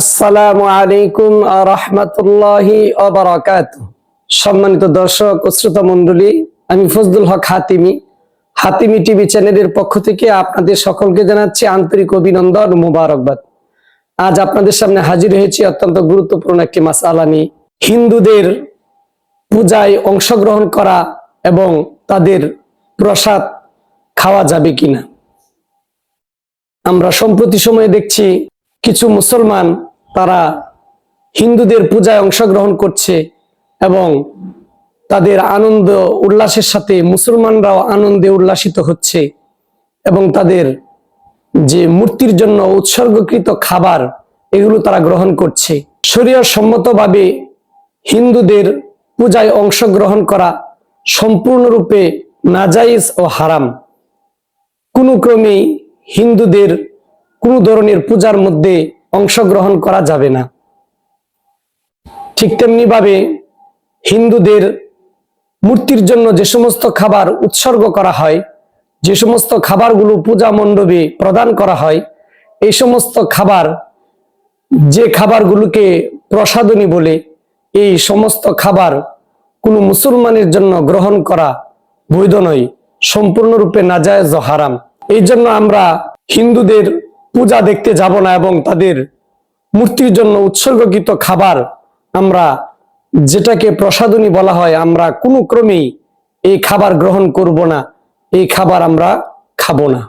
আসসালামু আলাইকুম রহমতুল্লাহি অবরাকাত সম্মানিত দর্শক ও শ্রোতা মণ্ডলী, আমি ফজলুল হক হাতিমি। হাতিমি টিভি চ্যানেলের পক্ষ থেকে আপনাদের সকলকে জানাচ্ছি আন্তরিক অভিনন্দন মুবারকবাদ। আজ আপনাদের সামনে হাজির হয়েছি অত্যন্ত গুরুত্বপূর্ণ একটি মাসালা নিয়ে। হিন্দুদের পূজায় অংশগ্রহণ করা এবং তাদের প্রসাদ খাওয়া যাবে কিনা। আমরা সম্প্রতি সময়ে দেখছি কিছু মুসলমান তারা হিন্দুদের পূজায় অংশগ্রহণ করছে এবং তাদের আনন্দ উল্লাসের সাথে মুসলমানরাও আনন্দে উল্লাসিত হচ্ছে এবং তাদের যে মূর্তির জন্য উৎসর্গকৃত খাবার, এগুলো তারা গ্রহণ করছে। শরীয় সম্মতভাবে হিন্দুদের পূজায় অংশগ্রহণ করা সম্পূর্ণরূপে নাজাইজ ও হারাম। কোনো ক্রমেই হিন্দুদের কোনো ধরনের পূজার মধ্যে অংশগ্রহণ করা যাবে না। ঠিক তেমনি ভাবে হিন্দুদের মূর্তির জন্য যে সমস্ত খাবার উৎসর্গ করা হয়, যে সমস্ত খাবারগুলো পূজা মণ্ডপে প্রদান করা হয়, এই সমস্ত খাবার যে খাবারগুলোকে প্রসাদনী বলে, এই সমস্ত খাবার কোনো মুসলমানের জন্য গ্রহণ করা বৈধ নয়, সম্পূর্ণরূপে নাজায়জ হারাম। এই জন্য আমরা হিন্দুদের পূজা দেখতে যাব না এবং তাদের মূর্তির জন্য উৎসর্গকৃত খাবার আমরা যেটাকে প্রসাদনী বলা হয়, আমরা কোনো ক্রমেই এই খাবার গ্রহণ করব না, এই খাবার আমরা খাব না।